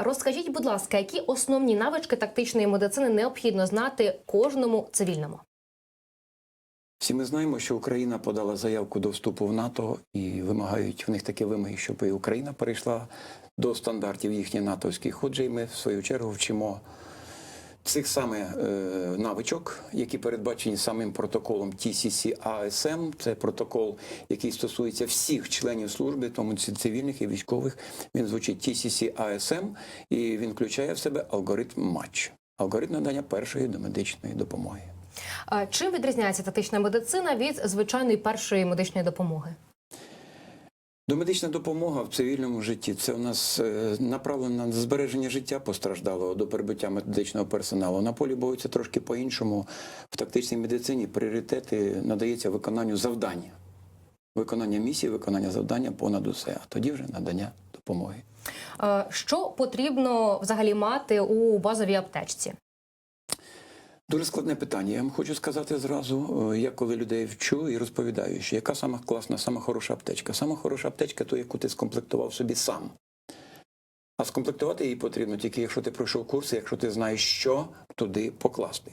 Розкажіть, будь ласка, які основні навички тактичної медицини необхідно знати кожному цивільному? Всі ми знаємо, що Україна подала заявку до вступу в НАТО і вимагають в них такі вимоги, щоб і Україна перейшла до стандартів їхніх натовських. Отже, і ми в свою чергу вчимо цих саме е, навичок, які передбачені самим протоколом TCC-ASM. Це протокол, який стосується всіх членів служби, тому цивільних і військових. Він звучить TCC-ASM, і він включає в себе алгоритм матч, алгоритм надання першої домедичної допомоги. Е, Чим відрізняється тактична медицина від звичайної першої медичної допомоги? Домедична допомога в цивільному житті це у нас е, направлена на збереження життя постраждалого до прибуття медичного персоналу. На полі бою це трошки по-іншому. В тактичній медицині пріоритети надається виконанню завдання, виконання місії, виконання завдання понад усе, а тоді вже надання допомоги. Е, Що потрібно взагалі мати у базовій аптечці? Дуже складне питання. Я вам хочу сказати зразу, е, я коли людей вчу і розповідаю, що яка сама класна, сама хороша аптечка. Сама хороша аптечка то, яку ти скомплектував собі сам. А скомплектувати її потрібно тільки якщо ти пройшов курси, якщо ти знаєш, що туди покласти.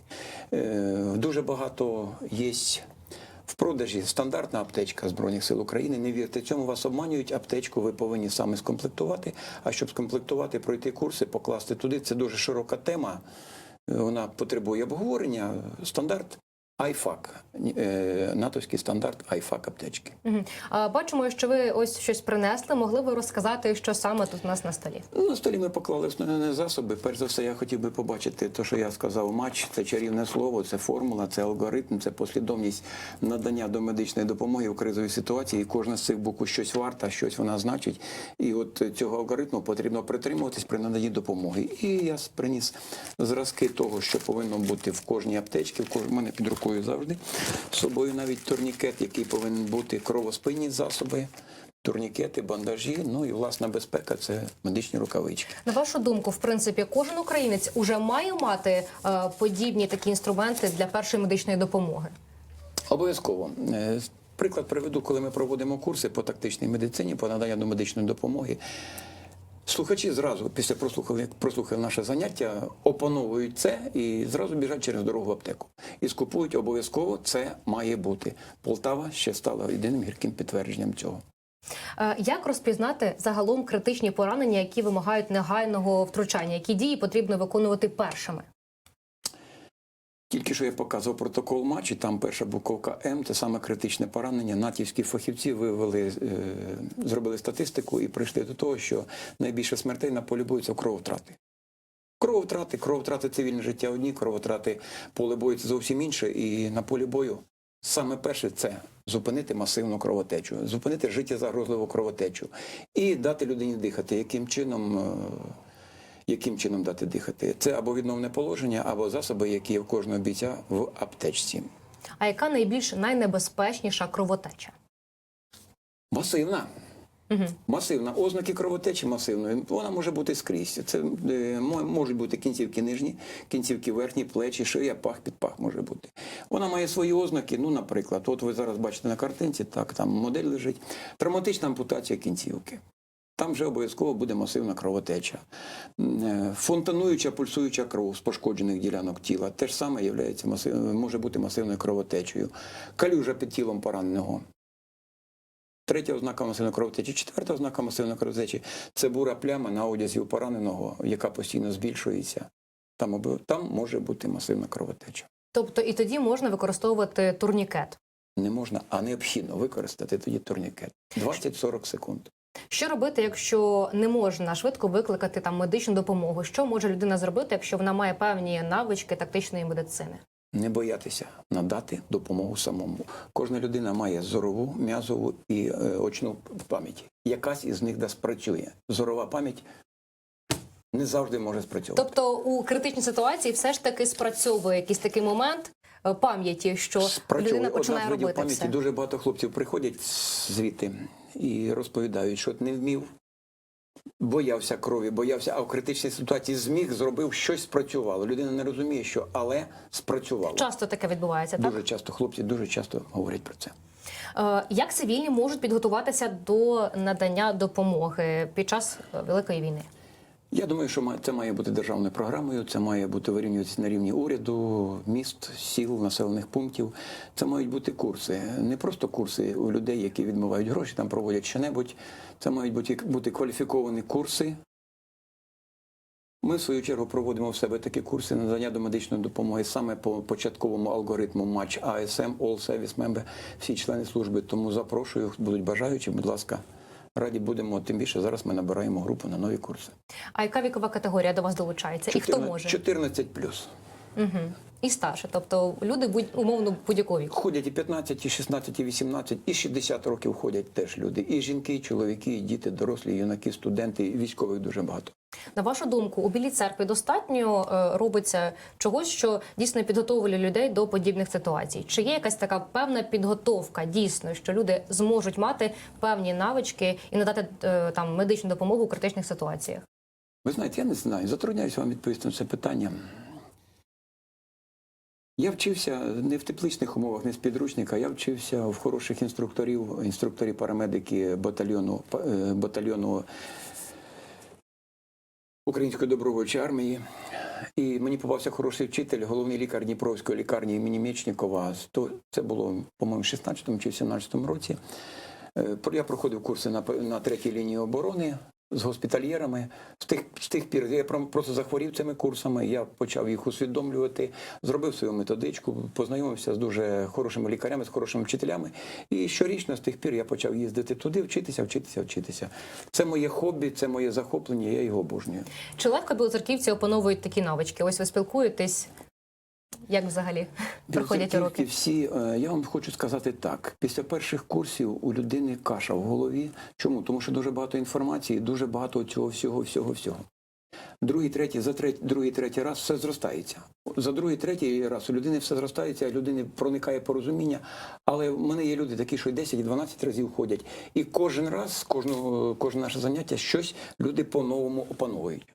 Е, Дуже багато є в продажі стандартна аптечка Збройних сил України. Не вірте цьому, вас обманюють. Аптечку ви повинні саме скомплектувати. А щоб скомплектувати, пройти курси, покласти туди. Це дуже широка тема. Вона потребує обговорення. Стандарт IFAC, е, натовський стандарт IFAC аптечки. А, Бачимо, що ви ось щось принесли. Могли ви розказати, що саме тут у нас на столі? Ну, На столі ми поклали основні засоби. Перш за все, я хотів би побачити те, що я сказав, матч це чарівне слово, це формула, це алгоритм, це послідовність надання до медичної допомоги в кризовій ситуації. І кожна з цих букв щось варта, щось вона значить. І от цього алгоритму потрібно притримуватись при наданні допомоги. І я приніс зразки того, що повинно бути в кожній аптечці, в кож... мене під рукою завжди. З собою навіть турнікет, який повинен бути кровоспинні засоби. Турнікети, бандажі, ну і власна безпека це медичні рукавички. На вашу думку, в принципі, кожен українець уже має мати е, подібні такі інструменти для першої медичної допомоги. Обов'язково. Е, Приклад приведу, коли ми проводимо курси по тактичній медицині, по наданню до медичної допомоги. Слухачі зразу після прослухали, як прослухали наше заняття, опановують це і зразу біжать через дорогу в аптеку. І скупують обов'язково це має бути. Полтава ще стала єдиним гірким підтвердженням цього. Е, Як розпізнати загалом критичні поранення, які вимагають негайного втручання? Які дії потрібно виконувати першими? Тільки що я показував протокол матчу, там перша буковка М, це саме критичне поранення. Натівські фахівці вивели, е, зробили статистику і прийшли до того, що найбільше смертей на полі бою це крововтрати. Крововтрати, крововтрати цивільне життя одні, крововтрати поле бою це зовсім інше. І на полі бою саме перше це зупинити масивну кровотечу, зупинити життєзагрозливу кровотечу і дати людині дихати. Яким чином? Яким чином дати дихати. Це або відновне положення, або засоби, які є в кожного бійця в аптечці. А яка найбільш найнебезпечніша кровотеча? Масивна. Угу. Масивна. Ознаки кровотечі масивної. Вона може бути скрізь. Це е, можуть бути кінцівки нижні, кінцівки верхні, плечі, шия, пах, підпах може бути. Вона має свої ознаки. Ну, наприклад, от ви зараз бачите на картинці, так, там модель лежить. Травматична ампутація кінцівки. Там вже обов'язково буде масивна кровотеча. Е, Фонтануюча пульсуюча кров з пошкоджених ділянок тіла теж саме являється може бути масивною кровотечею. Калюжа під тілом пораненого. Третя ознака масивної кровотечі, четверта ознака масивної кровотечі це бура пляма на одязі у пораненого, яка постійно збільшується. Там, там може бути масивна кровотеча. Тобто і тоді можна використовувати турнікет. Не можна, а необхідно використати тоді турнікет. 20-40 секунд. Що робити, якщо не можна швидко викликати там медичну допомогу? Що може людина зробити, якщо вона має певні навички тактичної медицини? Не боятися надати допомогу самому. Кожна людина має зорову, м'язову і е, очну пам'ять. Якась із них да спрацює. Зорова пам'ять не завжди може спрацювати. Тобто у критичній ситуації все ж таки спрацьовує якийсь такий момент пам'яті, що Спрацьовує. людина Одна починає з робити пам'яті. Дуже багато хлопців приходять звідти і розповідають, що не вмів, боявся крові, боявся, а в критичній ситуації зміг, зробив щось спрацювало. Людина не розуміє, що але спрацювало. Часто таке відбувається, так? Дуже часто хлопці дуже часто говорять про це. Е, Як цивільні можуть підготуватися до надання допомоги під час е, великої війни? Я думаю, що це має бути державною програмою, це має бути вирівнюватися на рівні уряду, міст, сіл, населених пунктів. Це мають бути курси. Не просто курси у людей, які відмивають гроші, там проводять що-небудь. Це мають бути, бути кваліфіковані курси. Ми, в свою чергу, проводимо в себе такі курси надання до медичної допомоги саме по початковому алгоритму матч АСМ, All Service Member, всі члени служби. Тому запрошую, будуть бажаючі, будь ласка, раді будемо. Тим більше зараз ми набираємо групу на нові курси. А яка вікова категорія до вас долучається? І хто може? 14 плюс. Угу. І старше, тобто люди будь умовно будь-якого віку. Ходять і 15, і 16, і 18, і 60 років ходять теж люди. І жінки, і чоловіки, і діти, дорослі, і юнаки, студенти, і військових дуже багато. На вашу думку, у білій церкві достатньо е, робиться чогось, що дійсно підготовлює людей до подібних ситуацій? Чи є якась така певна підготовка, дійсно, що люди зможуть мати певні навички і надати е, там медичну допомогу у критичних ситуаціях? Ви знаєте, я не знаю, затрудняюся вам відповісти на це питання. Я вчився не в тепличних умовах, не з підручника, я вчився в хороших інструкторів, інструкторі парамедики батальйону, е, батальйону Української добровольчої армії. І мені попався хороший вчитель, головний лікар Дніпровської лікарні імені Мечникова. Сто- Це було, по-моєму, в 16 чи 17 році. Е, Я проходив курси на, на третій лінії оборони з госпітальєрами. З тих, з тих пір я просто захворів цими курсами. Я почав їх усвідомлювати, зробив свою методичку, познайомився з дуже хорошими лікарями, з хорошими вчителями. І щорічно з тих пір я почав їздити туди, вчитися, вчитися, вчитися. Це моє хобі, це моє захоплення, я його обожнюю. Чи легко білоцерківці опановують такі навички? Ось ви спілкуєтесь. Як взагалі проходять уроки? всі, е, я вам хочу сказати так. Після перших курсів у людини каша в голові. Чому? Тому що дуже багато інформації, дуже багато цього всього, всього, всього. Другий, третій, за третій, другий, третій раз все зростається. За другий, третій раз у людини все зростається, людини проникає порозуміння. Але в мене є люди такі, що 10, і 12 разів ходять. І кожен раз, кожного, кожне наше заняття, щось люди по-новому опановують.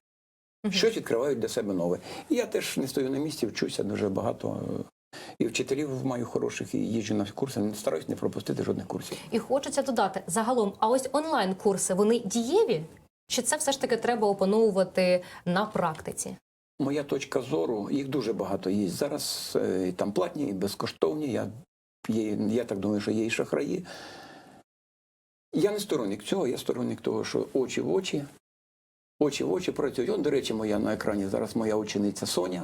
Щось відкривають для себе нове. І я теж не стою на місці, вчуся дуже багато. е, І вчителів маю хороших, і їжджу на курси, не стараюсь не пропустити жодних курсів. І хочеться додати загалом, а ось онлайн-курси вони дієві? Чи це все ж таки треба опановувати на практиці? Моя точка зору, їх дуже багато є. Зараз е, і там платні, і безкоштовні. Я, є, я так думаю, що є і шахраї. Я не сторонник цього, я сторонник того, що очі в очі, очі в очі працюють. Он, до речі, моя на екрані зараз моя учениця Соня.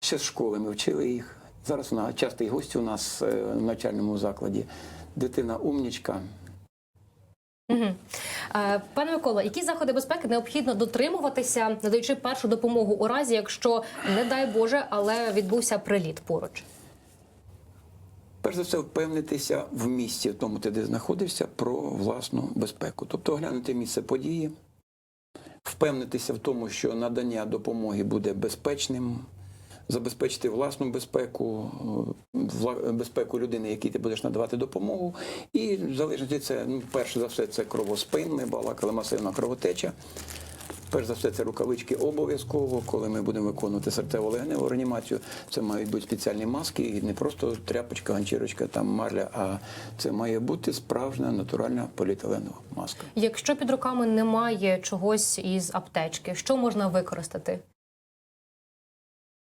Ще з школи ми вчили їх. Зараз вона частий гость у нас е, в навчальному закладі. Дитина умнічка. Угу. Пане Микола, які заходи безпеки необхідно дотримуватися, надаючи першу допомогу у разі, якщо не дай Боже, але відбувся приліт поруч? Перш за все, впевнитися в місці, в тому, ти де знаходишся, про власну безпеку. Тобто оглянути місце події, впевнитися в тому, що надання допомоги буде безпечним, забезпечити власну безпеку, безпеку людини, якій ти будеш надавати допомогу. І в залежності це, ну, перш за все, це кровоспин, ми балакали масивна кровотеча. Перш за все, це рукавички обов'язково, коли ми будемо виконувати серцево-легеневу реанімацію. Це мають бути спеціальні маски, і не просто тряпочка, ганчірочка, там марля, а це має бути справжня натуральна поліетиленова маска. Якщо під руками немає чогось із аптечки, що можна використати?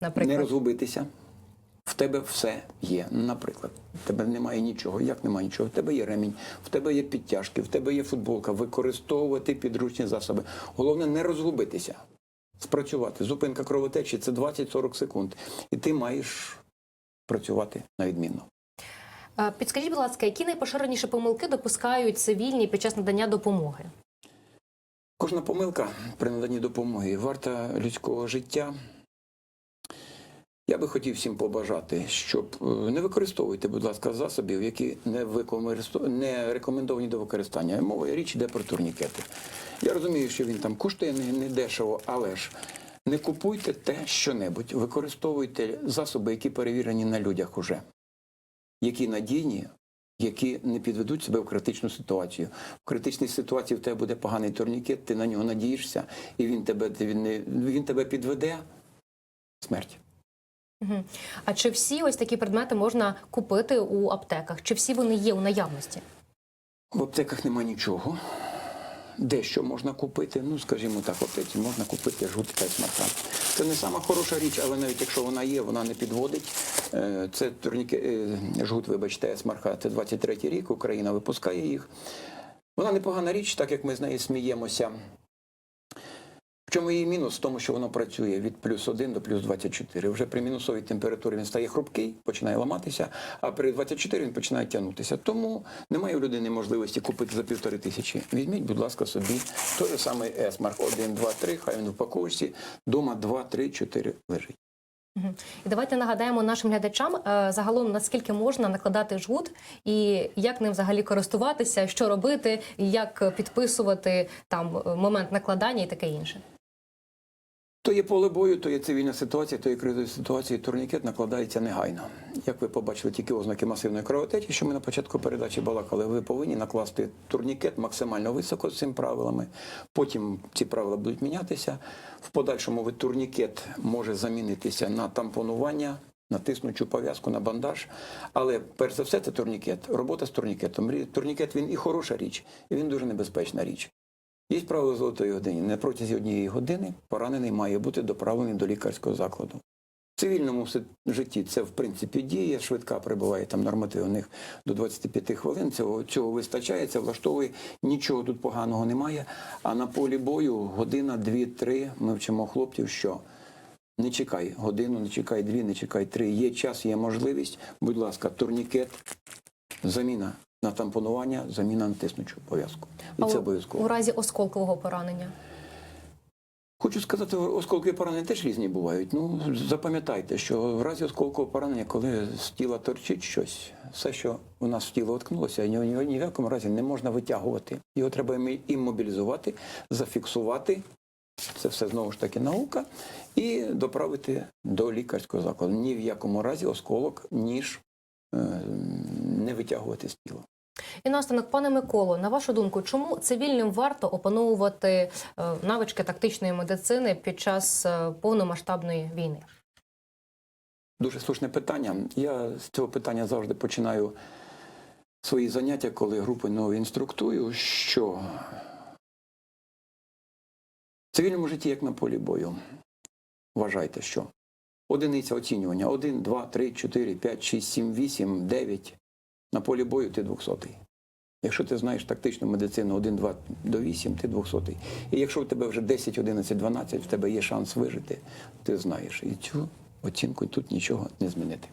Наприклад, Не розгубитися. В тебе все є. Наприклад, в тебе немає нічого. Як немає нічого? В тебе є ремінь, в тебе є підтяжки, в тебе є футболка. Використовувати підручні засоби. Головне не розгубитися, спрацювати. Зупинка кровотечі це 20-40 секунд. І ти маєш працювати на відмінно. Е, підскажіть, будь ласка, які найпоширеніші помилки допускають цивільні під час надання допомоги? Кожна помилка при наданні допомоги варта людського життя. Я би хотів всім побажати, щоб е, не використовуйте, будь ласка, засобів, які не, не рекомендовані до використання. Мова річ йде про турнікети. Я розумію, що він там коштує не дешево, але ж не купуйте те що-небудь, використовуйте засоби, які перевірені на людях уже, які надійні, які не підведуть себе в критичну ситуацію. В критичній ситуації в тебе буде поганий турнікет, ти на нього надієшся, і він тебе, він, він тебе підведе. Смерть. А чи всі ось такі предмети можна купити у аптеках? Чи всі вони є у наявності? В аптеках нема нічого. дещо можна купити. Ну, скажімо так, в аптеці можна купити жгут та смарка. Це не сама хороша річ, але навіть якщо вона є, вона не підводить. Е, Це турніке, е, жгут, вибачте, смарка, це 23-й рік, Україна випускає їх. Вона непогана річ, так як ми з нею сміємося. В чому її мінус? В тому, що воно працює від плюс 1 до плюс 24. Вже при мінусовій температурі він стає хрупкий, починає ламатися, а при 24 він починає тягнутися. Тому немає у людини можливості купити за півтори тисячі. Візьміть, будь ласка, собі той самий Есмарк 1, 2, 3, хай він в упаковочці, дома 2, 3, 4 лежить. І давайте нагадаємо нашим глядачам е, загалом наскільки можна накладати жгут і як ним взагалі користуватися, що робити, як підписувати там е, момент накладання і таке інше. То є поле бою, то є цивільна ситуація, то є кризова ситуація, турнікет накладається негайно. Як ви побачили тільки ознаки масивної кровотечі, що ми на початку передачі балакали, ви повинні накласти турнікет максимально високо з цими правилами. Потім ці правила будуть мінятися. В подальшому ви турнікет може замінитися на тампонування. На тиснучу пов'язку на бандаж, але перш за все це турнікет. Робота з турнікетом. Турнікет він і хороша річ, і він дуже небезпечна річ. Є правило золотої години. На протязі однієї години поранений має бути доправлений до лікарського закладу. В цивільному житті це в принципі діє, швидка прибуває там норматив до 25 хвилин. Цього, цього вистачає, це влаштовує, нічого тут поганого немає. А на полі бою година, дві, три. Ми вчимо хлопців, що не чекай годину, не чекай дві, не чекай три. Є час, є можливість. Будь ласка, турнікет, заміна на тампонування, заміна на тиснучу пов'язку. І А це обов'язково. у разі осколкового поранення. Хочу сказати, осколкові поранення теж різні бувають. Ну, запам'ятайте, що в разі осколкового поранення, коли з тіла торчить щось, все, що у нас в тіло откнулося, ні, ні, ні в якому разі не можна витягувати. Його треба іммобілізувати, зафіксувати. Це все знову ж таки наука, і доправити до лікарського закладу. Ні в якому разі осколок, ніж не витягувати з тіла. І наостанок, пане Миколо, на вашу думку, чому цивільним варто опановувати е, навички тактичної медицини під час е, повномасштабної війни? Дуже слушне питання. Я з цього питання завжди починаю свої заняття, коли групи нові інструктую, що в цивільному житті, як на полі бою, вважайте, що одиниця оцінювання 1, 2, 3, 4, 5, 6, 7, 8, 9. На полі бою ти 200. Якщо ти знаєш тактичну медицину 1, 2 до 8, ти 200. І якщо в тебе вже 10, 11, 12, в тебе є шанс вижити, ти знаєш. І цю оцінку тут нічого не змінити.